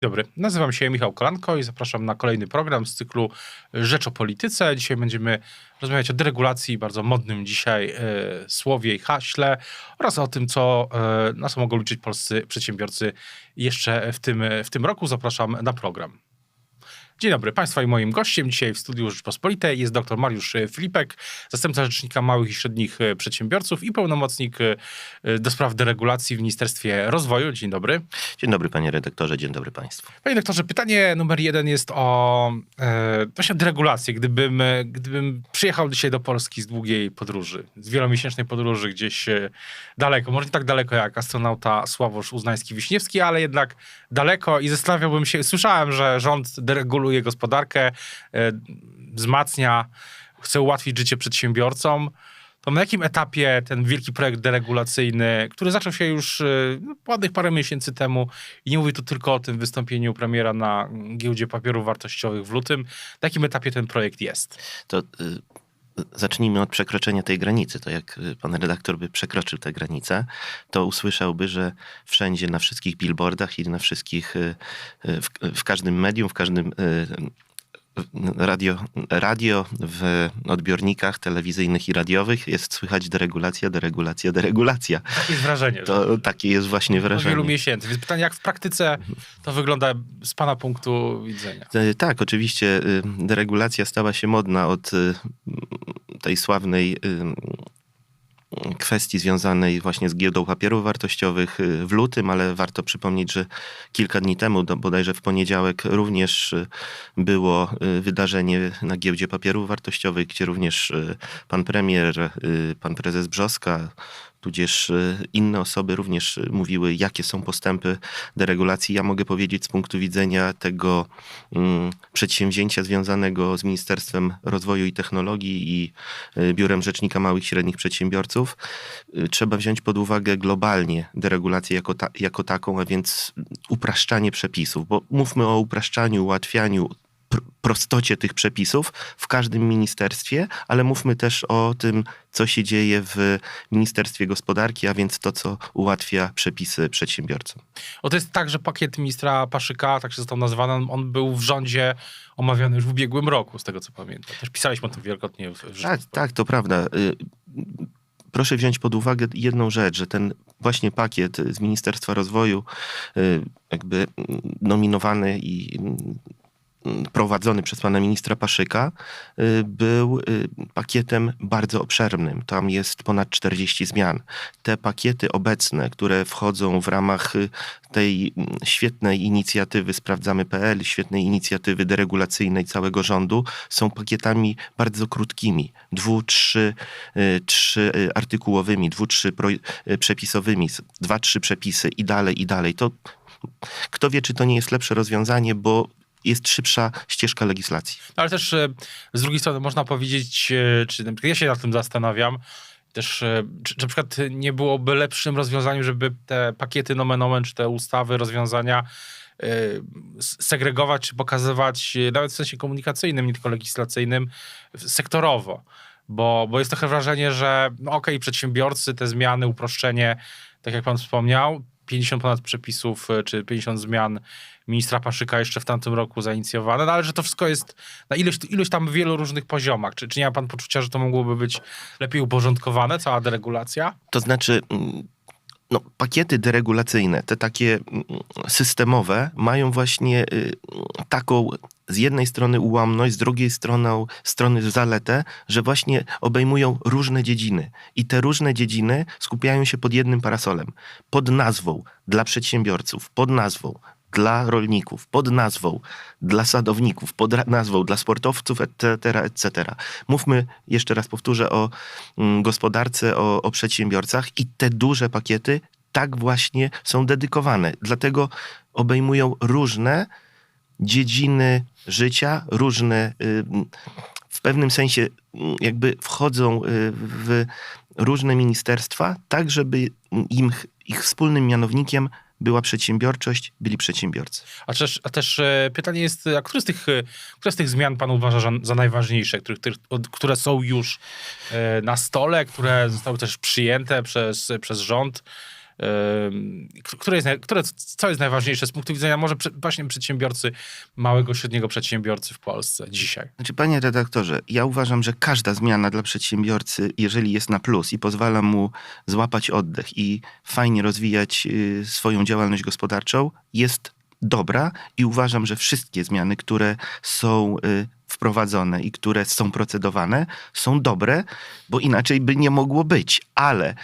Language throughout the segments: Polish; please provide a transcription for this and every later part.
Dobry, nazywam się Michał Kolanko i zapraszam na kolejny program z cyklu Rzecz o Polityce. Dzisiaj będziemy rozmawiać o deregulacji, bardzo modnym dzisiaj e, słowie i haśle oraz o tym, co, e, na co mogą liczyć polscy przedsiębiorcy jeszcze w tym, w tym roku. Zapraszam na program. Dzień dobry Państwa i moim gościem dzisiaj w studiu Rzeczpospolitej jest dr Mariusz Filipek, zastępca Rzecznika Małych i Średnich Przedsiębiorców i pełnomocnik e, do spraw deregulacji w Ministerstwie Rozwoju. Dzień dobry. Dzień dobry panie redaktorze, dzień dobry państwu. Panie doktorze, pytanie numer jeden jest o e, właśnie o deregulację. Gdybym, e, gdybym przyjechał dzisiaj do Polski z długiej podróży, z wielomiesięcznej podróży gdzieś e, daleko, może nie tak daleko jak astronauta Sławosz Uznański-Wiśniewski, ale jednak daleko i zastanawiałbym się, słyszałem, że rząd dereguluje gospodarkę, e, wzmacnia, chce ułatwić życie przedsiębiorcom. To na jakim etapie ten wielki projekt deregulacyjny, który zaczął się już y, no, ładnych parę miesięcy temu i nie mówię tu tylko o tym wystąpieniu premiera na giełdzie papierów wartościowych w lutym, na jakim etapie ten projekt jest? To y, zacznijmy od przekroczenia tej granicy. To jak y, pan redaktor by przekroczył tę granicę, to usłyszałby, że wszędzie, na wszystkich billboardach i na wszystkich, y, y, w, w każdym medium, w każdym radio, radio w odbiornikach telewizyjnych i radiowych jest słychać deregulacja, deregulacja, deregulacja. Takie jest wrażenie. że To takie jest właśnie od wielu wrażenie. miesięcy. Więc pytanie, jak w praktyce to wygląda z pana punktu widzenia? E, Tak, oczywiście y, deregulacja stała się modna od y, tej sławnej y, kwestii związanej właśnie z giełdą papierów wartościowych y, w lutym, ale warto przypomnieć, że kilka dni temu, bodajże w poniedziałek, również y, było y, wydarzenie na giełdzie papierów wartościowych, gdzie również pan premier, pan prezes Brzoska, tudzież y, inne osoby również mówiły, jakie są postępy deregulacji. Ja mogę powiedzieć z punktu widzenia tego mm, przedsięwzięcia związanego z Ministerstwem Rozwoju i Technologii i y, Biurem Rzecznika Małych i Średnich Przedsiębiorców, y, trzeba wziąć pod uwagę globalnie deregulację jako, ta, jako taką, a więc upraszczanie przepisów, bo mówmy o upraszczaniu, ułatwianiu, prostocie tych przepisów w każdym ministerstwie, ale mówmy też o tym, co się dzieje w Ministerstwie Gospodarki, a więc to, co ułatwia przepisy przedsiębiorcom. O to jest tak, że pakiet ministra Paszyka, tak się został nazwany, on był w rządzie omawiany już w ubiegłym roku, z tego co pamiętam. Też pisaliśmy o tym wielokrotnie w, Tak, tak, to prawda. Y, Proszę wziąć pod uwagę jedną rzecz, że ten właśnie pakiet z Ministerstwa Rozwoju, y, jakby mm, nominowany i mm, prowadzony przez pana ministra Paszyka, y, był y, pakietem bardzo obszernym. Tam jest ponad 40 zmian. Te pakiety obecne, które wchodzą w ramach y, tej świetnej inicjatywy Sprawdzamy.pl, świetnej inicjatywy deregulacyjnej całego rządu, są pakietami bardzo krótkimi, dwu, trzy, trzy artykułowymi, dwu, trzy przepisowymi, dwa, trzy przepisy i dalej, i dalej. To kto wie, czy to nie jest lepsze rozwiązanie, bo jest szybsza ścieżka legislacji. Ale też e, z drugiej strony można powiedzieć, e, czy ja się nad tym zastanawiam, też e, czy, czy na przykład nie byłoby lepszym rozwiązaniem, żeby te pakiety nomen omen, czy te ustawy, rozwiązania segregować, czy pokazywać nawet w sensie komunikacyjnym, nie tylko legislacyjnym, sektorowo. Bo, bo jest trochę wrażenie, że no okej, przedsiębiorcy, te zmiany, uproszczenie, tak jak pan wspomniał, 50 ponad przepisów, e, czy 50 zmian ministra Paszyka jeszcze w tamtym roku zainicjowane, no ale że to wszystko jest na ilość, ilość tam wielu różnych poziomach. Czy, czy nie ma pan poczucia, że to mogłoby być lepiej uporządkowane, cała deregulacja? To znaczy, mm, no, pakiety deregulacyjne, te takie mm, systemowe, mają właśnie y, taką z jednej strony ułamność, z drugiej strony, strony zaletę, że właśnie obejmują różne dziedziny. I te różne dziedziny skupiają się pod jednym parasolem. Pod nazwą dla przedsiębiorców, pod nazwą dla rolników, pod nazwą dla sadowników, pod nazwą dla sportowców, etc., etc. Mówmy, jeszcze raz powtórzę, o mm, gospodarce, o, o przedsiębiorcach i te duże pakiety tak właśnie są dedykowane. Dlatego obejmują różne dziedziny życia, różne, w pewnym sensie y, jakby wchodzą y, w różne ministerstwa, tak żeby im, ich wspólnym mianownikiem była przedsiębiorczość, byli przedsiębiorcy. A też, a też e, pytanie jest, a które z tych, e, które z tych zmian pan uważa za, za najważniejsze, które, które są już e, na stole, które zostały też przyjęte przez, przez rząd? Które jest, które, co jest najważniejsze z punktu widzenia może właśnie przedsiębiorcy, małego, średniego przedsiębiorcy w Polsce dzisiaj? Znaczy, panie redaktorze, ja uważam, że każda zmiana dla przedsiębiorcy, jeżeli jest na plus i pozwala mu złapać oddech i fajnie rozwijać y, swoją działalność gospodarczą, jest dobra i uważam, że wszystkie zmiany, które są y, wprowadzone i które są procedowane, są dobre, bo inaczej by nie mogło być. Ale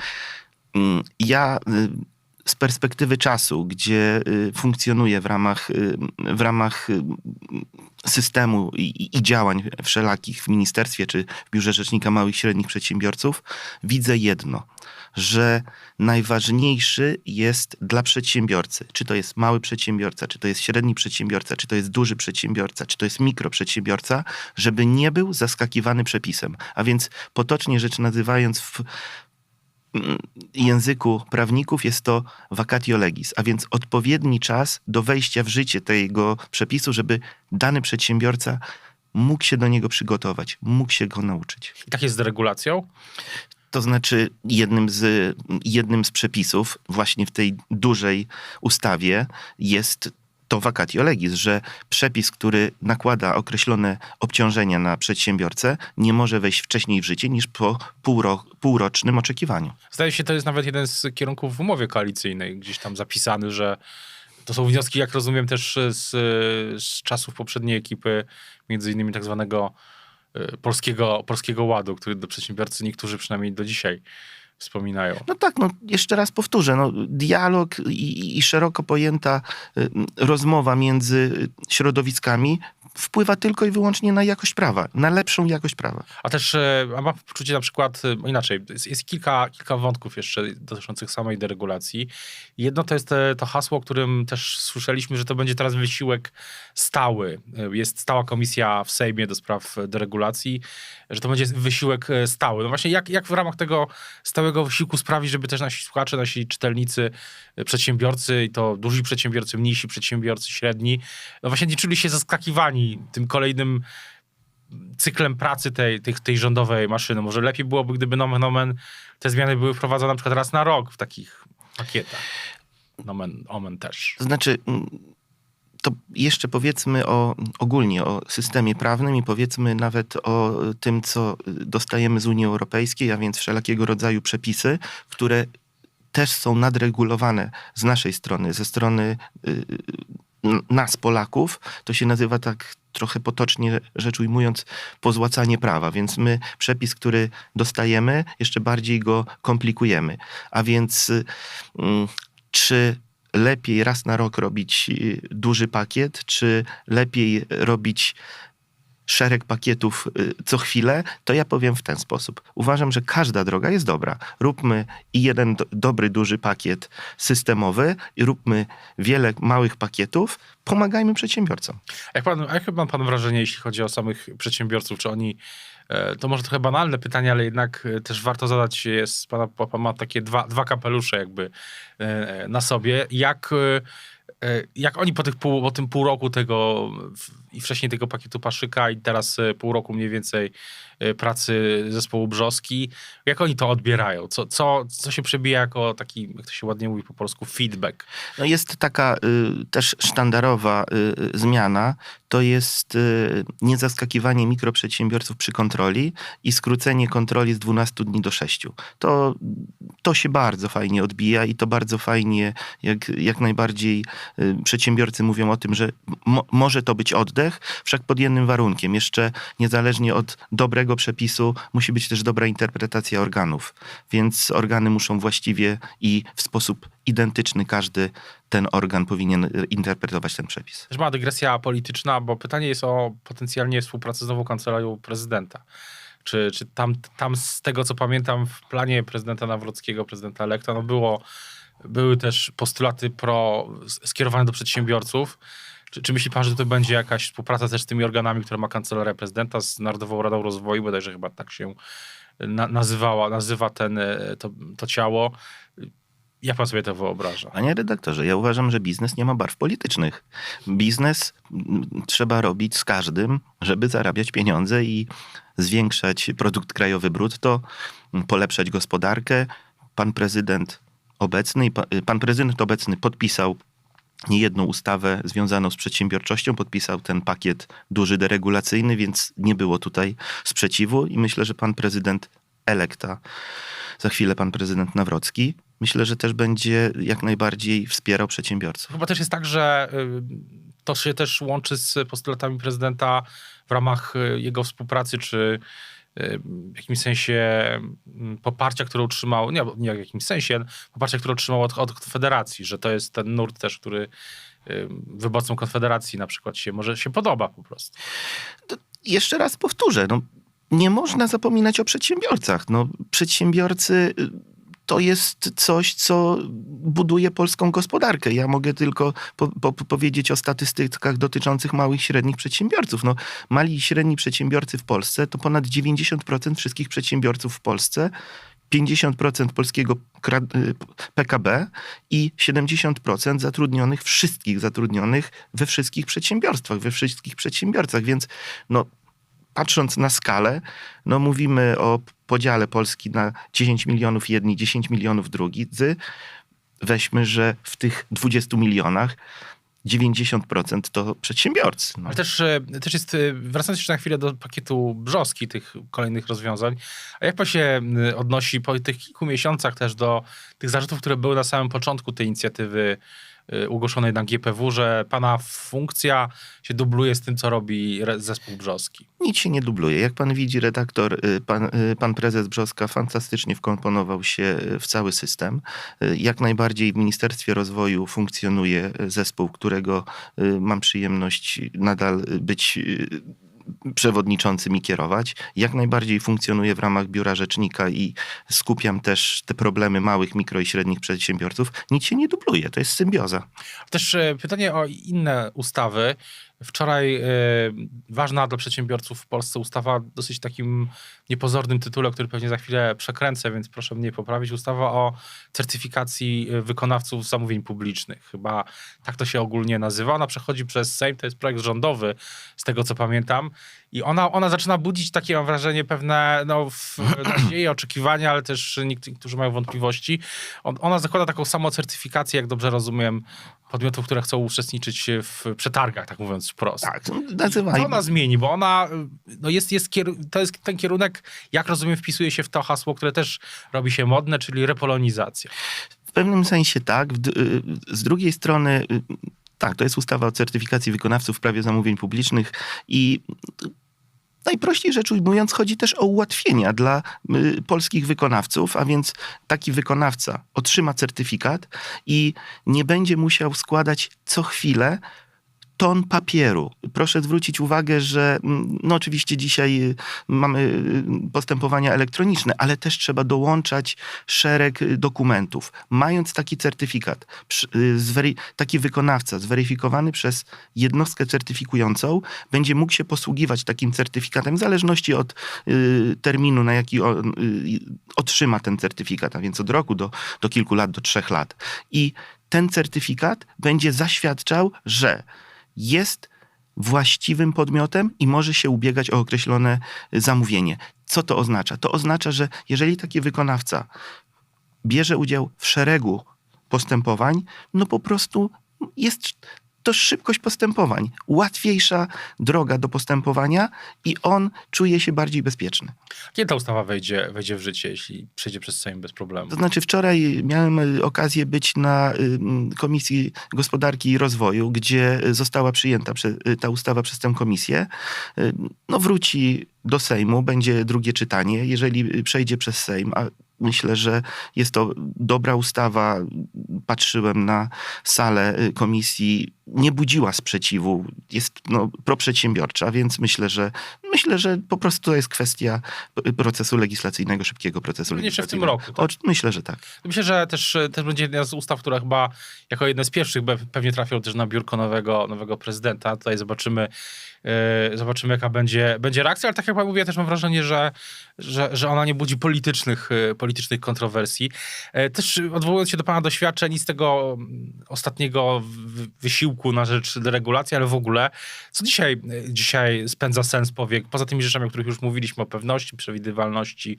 ja y, z perspektywy czasu, gdzie y, funkcjonuję w ramach, y, w ramach systemu i, i- działań wszelakich w ministerstwie czy w Biurze Rzecznika Małych i Średnich Przedsiębiorców, widzę jedno, że najważniejszy jest dla przedsiębiorcy, czy to jest mały przedsiębiorca, czy to jest średni przedsiębiorca, czy to jest duży przedsiębiorca, czy to jest mikroprzedsiębiorca, żeby nie był zaskakiwany przepisem. A więc potocznie rzecz nazywając w mm, języku prawników jest to vacatio legis, a więc odpowiedni czas do wejścia w życie tego przepisu, żeby dany przedsiębiorca mógł się do niego przygotować, mógł się go nauczyć. I tak jest z deregulacją? To znaczy, jednym z, jednym z przepisów, właśnie w tej dużej ustawie, jest to vacatio legis, że przepis, który nakłada określone obciążenia na przedsiębiorcę, nie może wejść wcześniej w życie niż po półro, półrocznym oczekiwaniu. Zdaje się, to jest nawet jeden z kierunków w umowie koalicyjnej, gdzieś tam zapisany, że to są wnioski, jak rozumiem, też z, z czasów poprzedniej ekipy, między innymi tak zwanego y, polskiego, polskiego ładu, który do przedsiębiorcy niektórzy przynajmniej do dzisiaj wspominają. No tak, no jeszcze raz powtórzę, no, dialog i, i szeroko pojęta y, rozmowa między środowiskami wpływa tylko i wyłącznie na jakość prawa, na lepszą jakość prawa. A też e, a mam poczucie na przykład, e, inaczej, jest, jest kilka, kilka wątków jeszcze dotyczących samej deregulacji. Jedno to jest e, to hasło, o którym też słyszeliśmy, że to będzie teraz wysiłek stały. E, Jest stała komisja w Sejmie do spraw deregulacji, że to będzie wysiłek stały. No właśnie jak, jak w ramach tego stałego wysiłku sprawić, żeby też nasi słuchacze, nasi czytelnicy, e, przedsiębiorcy i to duzi przedsiębiorcy, mniejsi przedsiębiorcy, średni, no właśnie nie czuli się zaskakiwani tym kolejnym cyklem pracy tej, tej, tej rządowej maszyny. Może lepiej byłoby, gdyby nomen omen te zmiany były wprowadzone na przykład raz na rok w takich pakietach. Nomen omen też. Znaczy, mm, to jeszcze powiedzmy o, ogólnie o systemie prawnym i powiedzmy nawet o tym, co dostajemy z Unii Europejskiej, a więc wszelakiego rodzaju przepisy, które też są nadregulowane z naszej strony, ze strony y, nas, Polaków. To się nazywa tak trochę potocznie rzecz ujmując pozłacanie prawa, więc my przepis, który dostajemy, jeszcze bardziej go komplikujemy. A więc y, czy lepiej raz na rok robić y, duży pakiet, czy lepiej robić szereg pakietów y, co chwilę, to ja powiem w ten sposób. Uważam, że każda droga jest dobra. Róbmy i jeden do, dobry, duży pakiet systemowy i róbmy wiele małych pakietów. Pomagajmy przedsiębiorcom. Jak pan, jakie ma pan wrażenie, jeśli chodzi o samych przedsiębiorców? Czy oni, e, to może trochę banalne pytanie, ale jednak e, też warto zadać, jest, pana, pan ma takie dwa, dwa kapelusze jakby e, na sobie. Jak, jak oni po, tych pół, po tym pół roku tego i wcześniej tego pakietu Paszyka i teraz e, pół roku mniej więcej e, pracy zespołu Brzoski, jak oni to odbierają? Co, co, co się przebija jako taki, jak to się ładnie mówi po polsku, feedback? No jest taka y, też sztandarowa y, zmiana, to jest y, niezaskakiwanie mikroprzedsiębiorców przy kontroli i skrócenie kontroli z 12 dni do 6. To, to się bardzo fajnie odbija i to bardzo fajnie, jak, jak najbardziej y, przedsiębiorcy mówią o tym, że mo, może to być oddech, wszak pod jednym warunkiem. Jeszcze niezależnie od dobrego przepisu musi być też dobra interpretacja organów, więc organy muszą właściwie i w sposób identyczny każdy ten organ powinien y, interpretować ten przepis. Też mała dygresja polityczna, bo pytanie jest o potencjalnie współpracę z nową kancelarią prezydenta. Czy, czy tam, tam z tego, co pamiętam, w planie prezydenta Nawrockiego, prezydenta Elekta, no było, były też postulaty pro, skierowane do przedsiębiorców. Czy, czy myśli pan, że to będzie jakaś współpraca też z tymi organami, które ma kancelaria prezydenta, z Narodową Radą Rozwoju, bodajże chyba tak się na, nazywała, nazywa ten, e, to, to ciało. Jak pan sobie to wyobraża? Panie redaktorze, ja uważam, że biznes nie ma barw politycznych. Biznes trzeba robić z każdym, żeby zarabiać pieniądze i zwiększać produkt krajowy brutto, polepszać gospodarkę. Pan prezydent obecny pan prezydent obecny podpisał niejedną ustawę związaną z przedsiębiorczością, podpisał ten pakiet duży deregulacyjny, więc nie było tutaj sprzeciwu i myślę, że pan prezydent elekta, za chwilę pan prezydent Nawrocki, myślę, że też będzie jak najbardziej wspierał przedsiębiorców. Chyba też jest tak, że y, to się też łączy z postulatami prezydenta w ramach y, jego współpracy, czy w jakimś sensie mm, poparcia, które otrzymał, nie, nie w jakimś sensie, poparcia, które otrzymał od, od Konfederacji, że to jest ten nurt też, który wyborcom Konfederacji na przykład się może się podoba po prostu. jeszcze raz powtórzę, no, nie można zapominać o przedsiębiorcach. No, przedsiębiorcy y, to jest coś, co buduje polską gospodarkę. Ja mogę tylko po, po, powiedzieć o statystykach dotyczących małych i średnich przedsiębiorców. No, mali i średni przedsiębiorcy w Polsce to ponad 90% wszystkich przedsiębiorców w Polsce. 50% polskiego y, PKB i 70% zatrudnionych, wszystkich zatrudnionych we wszystkich przedsiębiorstwach, we wszystkich przedsiębiorcach. Więc no, patrząc na skalę, no mówimy o podziale Polski na 10 milionów jedni, 10 milionów drudzy. Weźmy, że w tych 20 milionach 90% to przedsiębiorcy. No. Ale też, e, też jest, e, wracając jeszcze na chwilę do pakietu brzoski, tych kolejnych rozwiązań, a jak pan się y, odnosi po tych kilku miesiącach też do tych zarzutów, które były na samym początku tej inicjatywy ogłoszonej na GPW, że pana funkcja się dubluje z tym, co robi zespół brzoski? Nic się nie dubluje. Jak pan widzi, redaktor, y, pan, y, pan prezes Brzoska fantastycznie wkomponował się y, w cały system. Y, Jak najbardziej w Ministerstwie Rozwoju funkcjonuje y, zespół, którego y, mam przyjemność nadal y, być y, przewodniczącym i kierować. Jak najbardziej funkcjonuje w ramach Biura Rzecznika i skupiam też te problemy małych, mikro i średnich przedsiębiorców. Nic się nie dubluje, to jest symbioza. Też e, pytanie o inne ustawy. Wczoraj e, ważna dla przedsiębiorców w Polsce ustawa dosyć takim niepozornym tytule, który pewnie za chwilę przekręcę, więc proszę mnie poprawić. Ustawa o certyfikacji e, wykonawców zamówień publicznych. Chyba tak to się ogólnie nazywa. Ona przechodzi przez Sejm, to jest projekt rządowy, z tego co pamiętam. I ona, ona zaczyna budzić takie, mam wrażenie, pewne no, nadzieje, oczekiwania, ale też niektórzy mają wątpliwości. On, ona zakłada taką samą certyfikację, jak dobrze rozumiem, podmiotów, które chcą uczestniczyć w przetargach, tak mówiąc wprost. Tak, Co nazywajmy. ona zmieni? Bo ona, no jest, jest to jest ten kierunek, jak rozumiem, wpisuje się w to hasło, które też robi się modne, czyli repolonizacja. W pewnym sensie tak. Y, Z drugiej strony, y, tak, to jest ustawa o certyfikacji wykonawców w prawie zamówień publicznych i najprościej rzecz ujmując, chodzi też o ułatwienia dla y, polskich wykonawców, a więc taki wykonawca otrzyma certyfikat i nie będzie musiał składać co chwilę ton papieru. Proszę zwrócić uwagę, że mm, no oczywiście dzisiaj y, mamy y, postępowania elektroniczne, ale też trzeba dołączać szereg y, dokumentów. Mając taki certyfikat, taki wykonawca zweryfikowany przez jednostkę certyfikującą będzie mógł się posługiwać takim certyfikatem w zależności od terminu, na jaki otrzyma ten certyfikat, a więc od roku do, do kilku lat, do trzech lat. I ten certyfikat będzie zaświadczał, że jest właściwym podmiotem i może się ubiegać o określone zamówienie. Co to oznacza? To oznacza, że jeżeli taki wykonawca bierze udział w szeregu postępowań, no po prostu jest to szybkość postępowań, łatwiejsza droga do postępowania i on czuje się bardziej bezpieczny. Kiedy ta ustawa wejdzie, wejdzie w życie, jeśli przejdzie przez Sejm bez problemu? To znaczy, wczoraj miałem y, okazję być na y, Komisji Gospodarki i Rozwoju, gdzie y, została przyjęta ta ustawa przez tę komisję. No, wróci do Sejmu, będzie drugie czytanie. Jeżeli przejdzie przez Sejm, a myślę, że jest to dobra ustawa, patrzyłem na salę komisji, nie budziła sprzeciwu, jest no, proprzedsiębiorcza, więc myślę, że myślę, że po prostu to jest kwestia y, procesu legislacyjnego, szybkiego procesu Pewnie jeszcze w tym legislacyjnego. roku, tak? Myślę, że tak. Myślę, że też, też będzie jedna z ustaw, która chyba jako jedna z pierwszych pewnie trafią też na biurko nowego, nowego prezydenta. Tutaj zobaczymy, e, zobaczymy jaka będzie, będzie reakcja, ale tak jak pan mówię, też mam wrażenie, że, że, że ona nie budzi politycznych, e, politycznych kontrowersji. E, Też odwołując się do pana doświadczeń i z tego mm, ostatniego wysiłku wysiłku na rzecz deregulacji, ale w ogóle, co dzisiaj, dzisiaj spędza sens powiek, poza tymi rzeczami, o których już mówiliśmy, o pewności, przewidywalności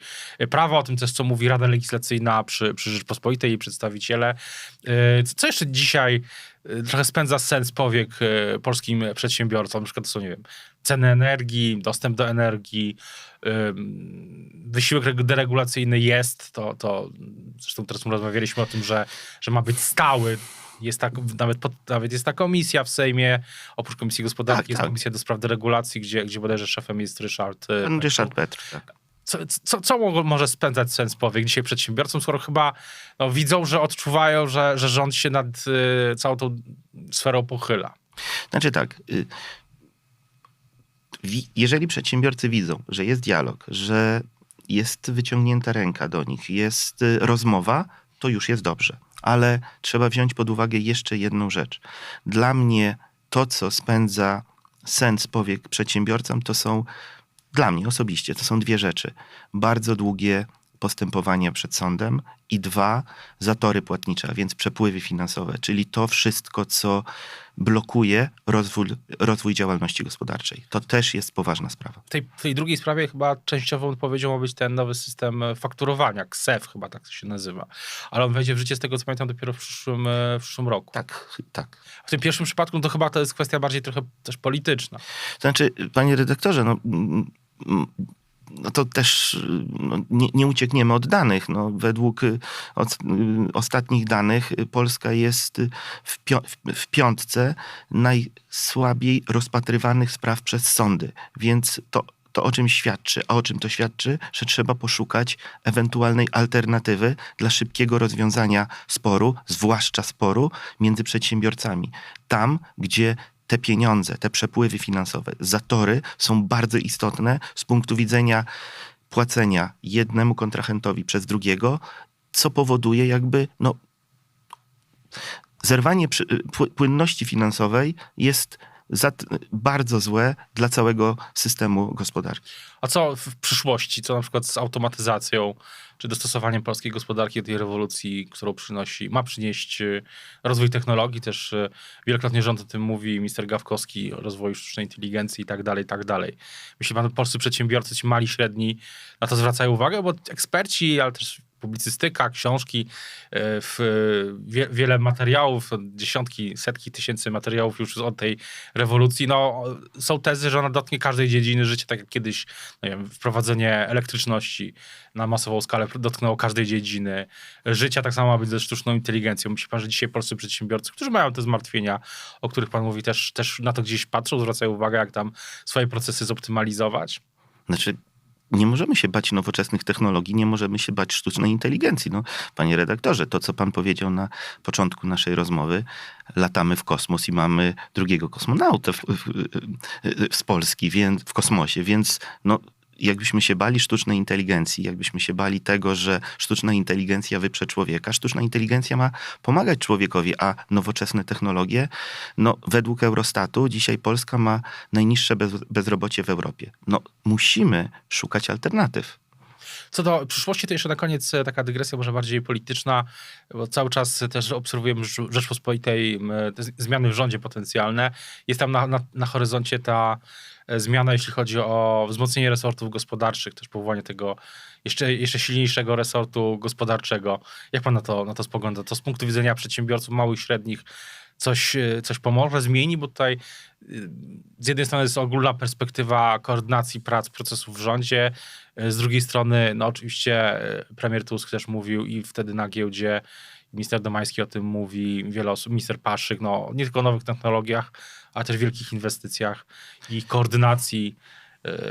prawa, o tym też, co mówi Rada Legislacyjna przy, przy Rzeczpospolitej i przedstawiciele. Y, Co jeszcze dzisiaj y, trochę spędza sens powiek polskim przedsiębiorcom? Na przykład to są, nie wiem, ceny energii, dostęp do energii, wysiłek deregulacyjny jest, to, to zresztą teraz rozmawialiśmy o tym, że, że ma być stały. Jest tak, nawet, pod, nawet jest ta komisja w Sejmie, oprócz Komisji Gospodarki Tak, jest tak. Komisja do spraw deregulacji, gdzie, gdzie bodajże szefem jest Ryszard. y, Pan. Ryszard Petr, tak. Co, co, co mo- może spędzać sens powiek dzisiaj przedsiębiorcom, skoro chyba no, widzą, że odczuwają, że, że rząd się nad y, całą tą sferą pochyla? Znaczy tak, y, jeżeli przedsiębiorcy widzą, że jest dialog, że jest wyciągnięta ręka do nich, jest y, rozmowa, to już jest dobrze. Ale trzeba wziąć pod uwagę jeszcze jedną rzecz. Dla mnie to, co spędza sens powiek przedsiębiorcom, to są, dla mnie osobiście, to są dwie rzeczy. Bardzo długie postępowania przed sądem i dwa, zatory płatnicze, a więc przepływy finansowe, czyli to wszystko, co blokuje rozwój, rozwój działalności gospodarczej. To też jest poważna sprawa. W tej, tej drugiej sprawie chyba częściową odpowiedzią ma być ten nowy system e, fakturowania, KSEF chyba tak to się nazywa. Ale on wejdzie w życie z tego, co pamiętam, dopiero w przyszłym, e, w przyszłym roku. Tak, tak. W tym pierwszym przypadku no to chyba to jest kwestia bardziej trochę też polityczna. To znaczy, panie redaktorze, no, no to też no, nie, nie uciekniemy od danych. No, według y, od, y, ostatnich danych y, Polska jest w, pio, w piątce najsłabiej rozpatrywanych spraw przez sądy. Więc to, to o czym świadczy? A o czym to świadczy? Że trzeba poszukać ewentualnej alternatywy dla szybkiego rozwiązania sporu, zwłaszcza sporu między przedsiębiorcami. Tam, gdzie te pieniądze, te przepływy finansowe, zatory są bardzo istotne z punktu widzenia płacenia jednemu kontrahentowi przez drugiego, co powoduje jakby no, zerwanie pły- płynności finansowej jest bardzo złe dla całego systemu gospodarki. A co w przyszłości, co na przykład z automatyzacją, czy dostosowaniem polskiej gospodarki do tej rewolucji, którą przynosi, ma przynieść e, rozwój technologii, też e, wielokrotnie rząd o tym mówi, minister Gawkowski rozwoju sztucznej inteligencji i tak dalej, i tak dalej. Myśli pan, polscy przedsiębiorcy, ci mali, średni, na to zwracają uwagę, bo eksperci, ale też publicystyka, książki, e, w, wie, wiele materiałów, dziesiątki, setki tysięcy materiałów już od tej rewolucji, no są tezy, że ona dotknie każdej dziedziny życia, tak jak kiedyś no wiem, wprowadzenie elektryczności na masową skalę dotknęło każdej dziedziny życia, tak samo ma być ze sztuczną inteligencją. Myśli pan, że dzisiaj polscy przedsiębiorcy, którzy mają te zmartwienia, o których pan mówi, też, też na to gdzieś patrzą, zwracają uwagę, jak tam swoje procesy zoptymalizować? Znaczy, nie możemy się bać nowoczesnych technologii, nie możemy się bać sztucznej inteligencji. No, panie redaktorze, to co pan powiedział na początku naszej rozmowy, latamy w kosmos i mamy drugiego w, w, z Polski, więc, w kosmosie, więc no, jakbyśmy się bali sztucznej inteligencji, jakbyśmy się bali tego, że sztuczna inteligencja wyprze człowieka, sztuczna inteligencja ma pomagać człowiekowi, a nowoczesne technologie, no według Eurostatu dzisiaj Polska ma najniższe bez, bezrobocie w Europie. No musimy szukać alternatyw. Co do przyszłości, to jeszcze na koniec e, taka dygresja może bardziej polityczna, bo cały czas też obserwujemy w Rzeczpospolitej zmiany w rządzie potencjalne. Jest tam na, na, na horyzoncie ta zmiana, jeśli chodzi o wzmocnienie resortów gospodarczych, też powołanie tego jeszcze, jeszcze silniejszego resortu gospodarczego. Jak pan na to, na to spogląda? To z punktu widzenia przedsiębiorców małych, średnich coś, e, coś pomoże, zmieni, bo tutaj y, z jednej strony jest ogólna perspektywa koordynacji prac, procesów w rządzie, z drugiej strony, no oczywiście premier Tusk też mówił i wtedy na giełdzie minister Domański o tym mówi, wiele osób, minister Paszyk, no nie tylko o nowych technologiach, ale też wielkich inwestycjach i koordynacji,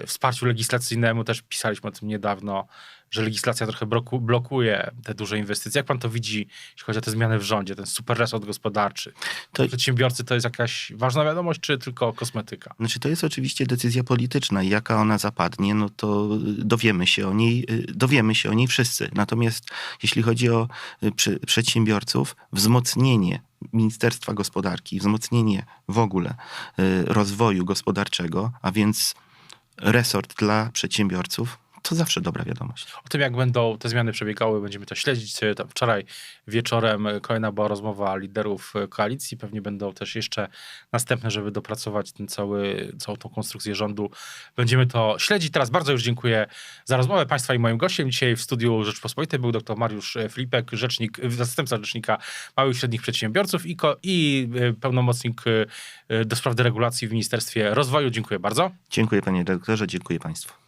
y, wsparciu legislacyjnemu, też pisaliśmy o tym niedawno, że legislacja trochę bloku, blokuje te duże inwestycje. Jak pan to widzi, jeśli chodzi o te zmiany w rządzie, ten super resort gospodarczy? To- Przedsiębiorcy to jest jakaś ważna wiadomość, czy tylko kosmetyka? Znaczy, to jest oczywiście decyzja polityczna i jaka ona zapadnie, no to dowiemy się o niej, y, dowiemy się o niej wszyscy. Natomiast jeśli chodzi o y, przedsiębiorców, wzmocnienie Ministerstwa Gospodarki, wzmocnienie w ogóle y, rozwoju gospodarczego, a więc resort dla przedsiębiorców, to zawsze dobra wiadomość. O tym, jak będą te zmiany przebiegały, będziemy to śledzić. Tam Wczoraj wieczorem e, kolejna była rozmowa liderów e, koalicji. Pewnie będą też jeszcze następne, żeby dopracować ten cały, całą tą konstrukcję rządu. Będziemy to śledzić. Teraz bardzo już dziękuję za rozmowę Państwa i moim gościem. Dzisiaj w studiu Rzeczpospolitej był dr Mariusz e, Filipek, rzecznik, e, zastępca rzecznika małych i średnich przedsiębiorców i, ko, i e, pełnomocnik e, e, do spraw deregulacji w Ministerstwie Rozwoju. Dziękuję bardzo. Dziękuję panie redaktorze, dziękuję państwu.